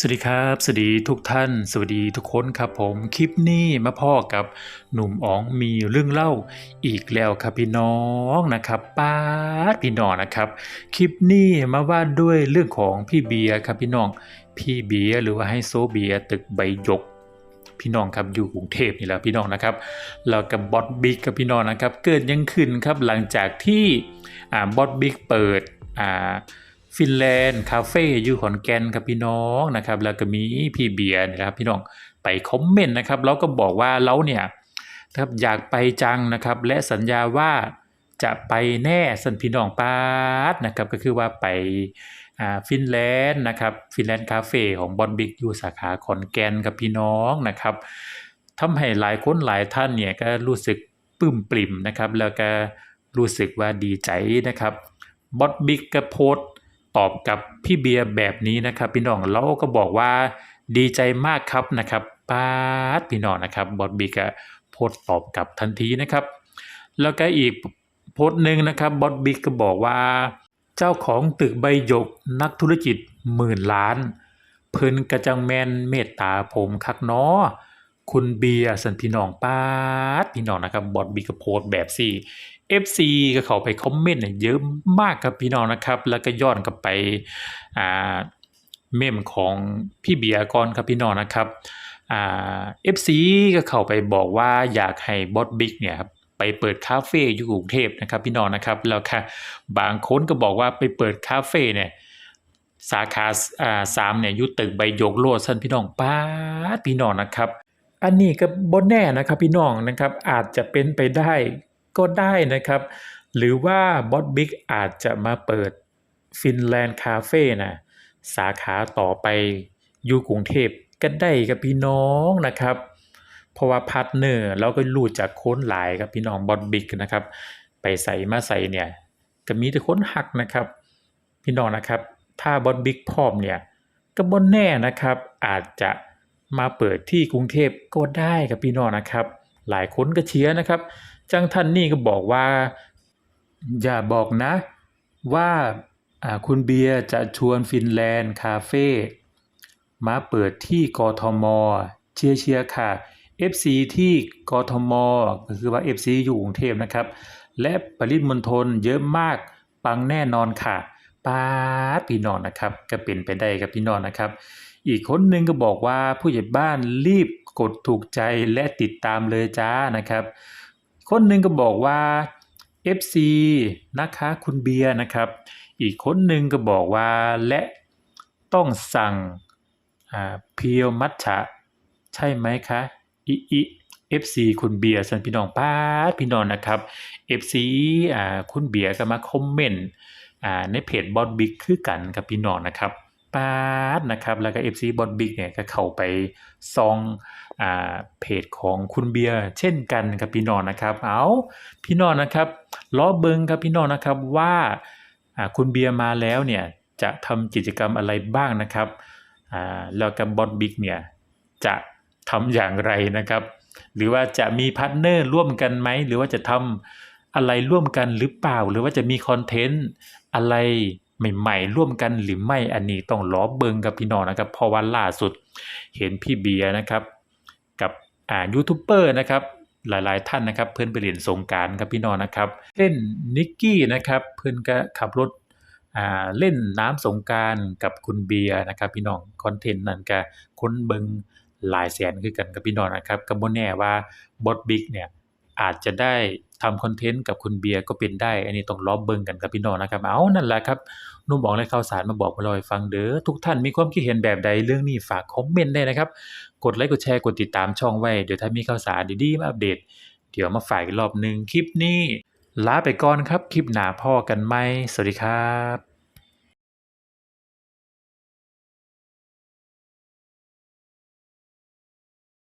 สวัสดีครับ สวัสดีทุกท่าน สวัสดีทุกคนครับผม คลิปนี้มาพ่อกับหนุ่มอ๋องมีเรื่องเล่าอีกแล้วครับพี่น้องนะครับป้าดพี่น้องนะครับ คลิปนี้มาว่าด้วยเรื่องของพี่เบียร์ครับพี่น้อง พี่เบียร์หรือว่าไฮโซเบียร์ตึกใบยกพี่น้องครับอยู่กรุงเทพนี่แหละพี่น้องนะครับแล้วกับบอสบิ๊กกับพี่น้องนะครับ เกิดยังขึ้นครับหลังจากที่อ่าบอสบิ๊กเปิดอ่า ฟินแลนด์คาเฟ่อยู่ขอนแก่นครับพี่น้องนะครับแล้วก็มีพี่เบียร์นะครับพี่น้องไปคอมเมนต์นะครับแล้วก็บอกว่าเราเนี่ยครับอยากไปจังนะครับและสัญญาว่าจะไปแน่สันพี่น้องปาดนะครับก็คือว่าไปฟินแลนด์นะครับฟินแลนด์คาเฟ่ของบอนบิ๊กอยู่สาขาขอนแก่นครับพี่น้องนะครับทำให้หลายคนหลายท่านเนี่ยก็รู้สึกปลื้มปริ่มนะครับแล้วก็รู้สึกว่าดีใจนะครับบอสบิ๊กก็โพส ตอบกับพี่เบียร์แบบนี้นะครับพี่น้องเราก็บอกว่าดีใจมากครับนะครับป้าดพี่น้องนะครับบอสบิ๊กอะโพสต์ตอบกลับทันทีนะครับ แล้วก็อีกโพสต์หนึ่งนะครับบอสบิ๊กก็บอกว่าเจ้าของตึกใบหยกนักธุรกิจหมื่นล้าน เพิ่นกระจังแมนเมตตาผมคักเนาะคุณเบียร์สันพี่น้องป้าดพี่น้องนะครับบอสบิ๊กก็โพสต์แบบสี่ FC ก็เข้าไปคอมเมนต์เนี่ยเยอะมากครับพี่น้องนะครับ แล้วก็ย้อนกลับไปอ่าเมมของพี่เบียร์ก่อนครับพี่น้องนะครับอ่า FC ก็เข้าไปบอกว่าอยากให้บอสบิ๊กเนี่ยครับไปเปิดคาเฟ่อยู่กรุงเทพนะครับพี่น้องนะครับแล้วค่ะบางคนก็บอกว่าไปเปิดคาเฟ่เนี่ยสาขาอ่าสามเนี่ยอยู่ตึกใบยกโลดสันพี่น้องป้าพี่น้องนะครับ อันนี้ก็บ่แน่นะครับพี่น้องนะครับอาจจะเป็นไปได้ ก็ได้นะครับ หรือว่าบอสบิ๊กอาจจะมาเปิดฟินแลนด์คาเฟ่นะสาขาต่อไปอยู่กรุงเทพก็ได้กับพี่น้องนะครับ เพราะว่าพาร์ทเนอร์เราก็รู้จากค้นหลายครับพี่น้องบอสบิ๊กนะครับ ไปใส่มาใส่เนี่ยก็มีแต่คนหักนะครับ พี่น้องนะครับ ถ้าบอสบิ๊กพร้อมเนี่ยก็บนแน่นะครับ อาจจะมาเปิดที่กรุงเทพก็ได้ครับพี่น้องนะครับ หลายคนก็เชียร์นะครับ จังท่านนี่ก็บอกว่า อย่าบอกนะ ว่าคุณเบียร์จะชวนฟินแลนด์คาเฟ่มาเปิดที่กทมเชียร์เชียร์ค่ะ FC ที่กทมก็คือว่า FC อยู่กรุงเทพนะครับ และปริมณฑลเยอะมากปังแน่นอนค่ะป้าพี่น้องนะครับ ก็เป็นไปได้ครับพี่น้องนะครับ อีกคนหนึ่งก็บอกว่าผู้ใหญ่บ้านรีบกดถูกใจและติดตามเลยจ้านะครับ คนหนึ่งก็บอกว่า FC นะคะคุณเบียร์นะครับ อีกคนหนึ่งก็บอกว่าและต้องสั่งเพียวมัทฉะใช่ไหมคะอิอิ FC คุณเบียร์สันพี่น้องป้าพี่น้องนะครับ FC อ่าคุณเบียร์ก็มาคอมเมนต์อ่าในเพจบอสบิ๊กคือกันกับพี่น้องนะครับ ปาดนะครับ แล้วก็ FC บอสบิ๊กเนี่ยก็เข้าไปซองอ่าเพจของคุณเบียร์เช่นกันกับพี่น้องนะครับ เอาพี่น้องนะครับล้อเบิงครับพี่น้องนะครับว่าอ่าคุณเบียร์มาแล้วเนี่ยจะทำกิจกรรมอะไรบ้างนะครับอ่าแล้วกับบอสบิ๊กเนี่ยจะทำอย่างไรนะครับ หรือว่าจะมีพาร์ทเนอร์ร่วมกันไหม หรือว่าจะทำอะไรร่วมกันหรือเปล่า หรือว่าจะมีคอนเทนต์อะไร ใหม่ๆร่วมกันหรือไม่อันนี้ต้องล้อเบิงกับพี่น้องนะครับเพราะว่าล่าสุดเห็นพี่เบียร์นะครับ กับอ่ายูทูบเบอร์นะครับหลายๆท่านนะครับ เพื่อนไปเรียนสงการครับพี่น้องนะครับเล่นนิกกี้นะครับเพื่อนก็ขับรถอ่าเล่นน้ำสงการกับคุณเบียร์นะครับพี่น้องคอนเทนต์นั้นก็ค้นเบิงหลายแสนคือกันกับพี่น้องนะครับก็บ่แน่ว่าบอสบิ๊กเนี่ยอาจจะได้ ทำคอนเทนต์กับคุณเบียร์ก็เป็นได้ อันนี้ต้องล้อเบิ่งกันกับพี่น้องนะครับ เอานั่นแหละครับนุ่มบอกเลยข่าวสารมาบอกมาลอยฟังเด้อทุกท่านมีความคิดเห็นแบบใดเรื่องนี้ฝากคอมเมนต์ได้นะครับ กดไลค์กดแชร์กดติดตามช่องไว้เดี๋ยวถ้ามีข่าวสารดีๆมาอัปเดต เดี๋ยวมาฝ่ายรอบหนึ่งคลิปนี้ลาไปก่อนครับคลิปหนาพ่อกันไหมสวัสดีครับ